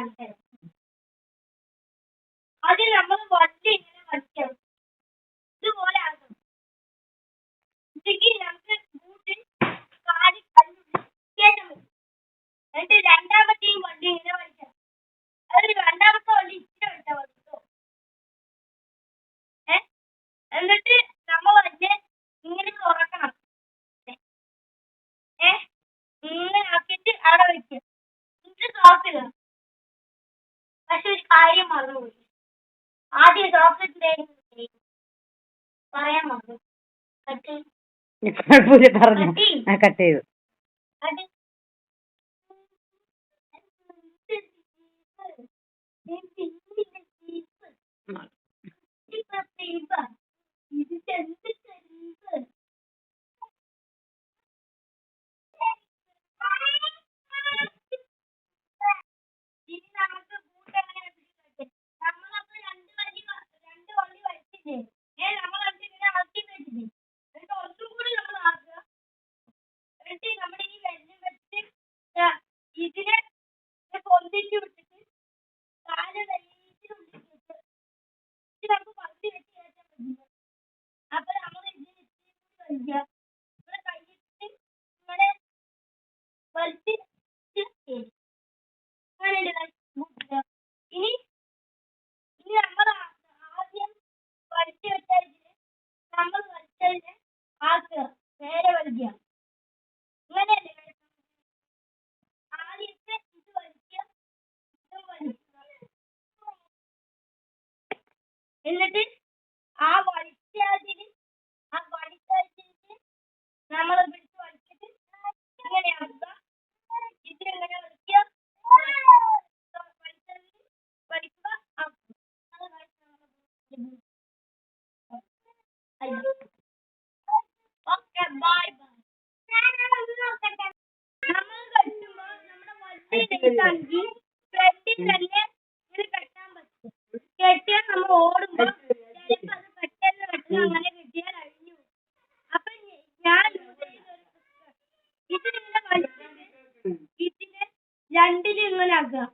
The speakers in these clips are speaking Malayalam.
ഞാൻ കുഴപ്പമില്ല പറഞ്ഞു? ആ കട്ട് ചെയ്തു കട്ട് ഇനി നമുക്ക് ബൂട്ട് എങ്ങനെ പിടിക്കാം നമ്മളപ്പോ രണ്ട് വണ്ടി വ- രണ്ട് വണ്ടി വലിച്ചില്ലേ ഏ നമ്മൾ അത് ഇങ്ങനെ ആക്കി വെച്ചില്ലേ എന്നിട്ട് ഒന്നും കൂടി നമ്മൾ ആക്കുക എന്നിട്ട് നമ്മുടെ ഈ വെള്ളം വെച്ച് ദാ ഇതിനെ ഇങ്ങനെ പൊന്തിച്ച് വിട്ടിട്ട് കാൽ നമുക്ക് പകുതി വെച്ച് കയറ്റാൻ പറ്റില്ല അപ്പൊ നമ്മൾ കൂടി വലിച്ച് ബൂട്ടിൽ ഇനി ഇനി നമ്മൾ ആദ്യം വലിച്ചു വെച്ചാൽ നമ്മൾ വലിച്ചതിനെ ആക്കുക. നേരെ വലിക്കുക ഇങ്ങനെയല്ലേ കളിക്കുന്നത്? ആദ്യത്തെ ഇത് വലിക്കുക ഇത് വലിക്കുക എന്നിട്ട് ആ വലിച്ചതിന് ആ വലിച്ചതിന് നമ്മൾ പിടിച്ച് വലിച്ചിട്ട് ഇങ്ങനെ ആക്കുക ഇതിങ്ങനെ വലിക്കുക വലിച്ചതിന് വലിക്കുക ആക്കുക ഓക്കെ ബൈ ബൈ നമ്മൾ കെട്ടുമ്പോ നമ്മുടെ വണ്ടി ലേസാണെങ്കിൽ ഫ്രണ്ടിൽ തന്നെ ഇങ്ങനെ കെട്ടാൻ പറ്റും കെട്ടിയാൽ നമ്മൾ ഓടുമ്പോ പെട്ടെന്ന് പെട്ടെന്ന് അങ്ങനെ കെട്ടിയാൽ അഴിഞ്ഞു. അപ്പൊ ഞാൻ. ഇതിങ്ങനെ വലിച്ചിട്ട് ഇതിനെ രണ്ടിലും ഇങ്ങനെ ആക്കുക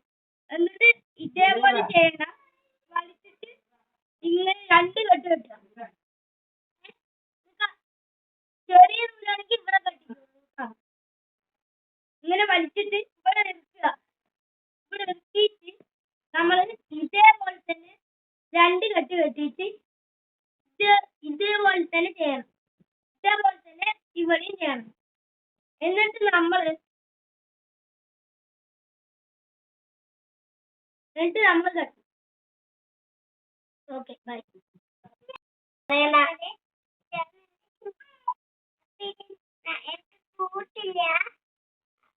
എന്നിട്ട് ഇതേപോലെ ചെയ്യണ്ട വലിച്ചിട്ട് ഇങ്ങനെ രണ്ട് കെട്ട് കെട്ടുക എന്നിട്ട് ചെറിയ നൂലാണെങ്കിൽ ഇവിടെ കെട്ടിക്കോളൂ കേട്ടോ. ഇങ്ങനെ വലിച്ചിട്ട് ഇവിടെ നിർത്തുക. ഇവിടെ നിർത്തിയിട്ട് നമ്മൾ ഇതേപോലെ തന്നെ രണ്ട് കെട്ട് കെട്ടിയിട്ട് ഇത് ഇതേപോലെ തന്നെ ചെയ്യണം. ഇതേപോലെ തന്നെ ഇവിടെയും ചെയ്യണം. എന്നിട്ട് നമ്മൾ എന്നിട്ട് നമ്മൾ കെട്ടും. Okay bye. കൂട്ടില്ല.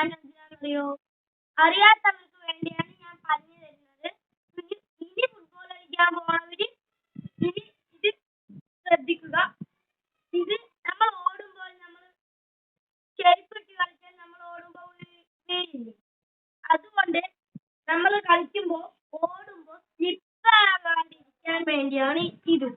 എന്തിനാണെന്നറിയോ അറിയാത്തവർക്ക് വേണ്ടിയാണ് ഞാൻ പറഞ്ഞു തരുന്നത്. ഇനി ഫുട്ബോൾ കളിക്കാൻ പോകുന്നവർ ഇനി ഇത് ശ്രദ്ധിക്കുക. ഇത് നമ്മൾ ഓടുമ്പോൾ നമ്മൾ ചെരുപ്പിട്ട് കളിച്ചാൽ നമ്മൾ ഓടുമ്പോൾ വീഴില്ലേ അതുകൊണ്ട് നമ്മൾ കളിക്കുമ്പോൾ ഓടുമ്പോൾ സ്ലിപ്പ് ആകാണ്ടിരിക്കാൻ വേണ്ടിയാണ് ഇത്.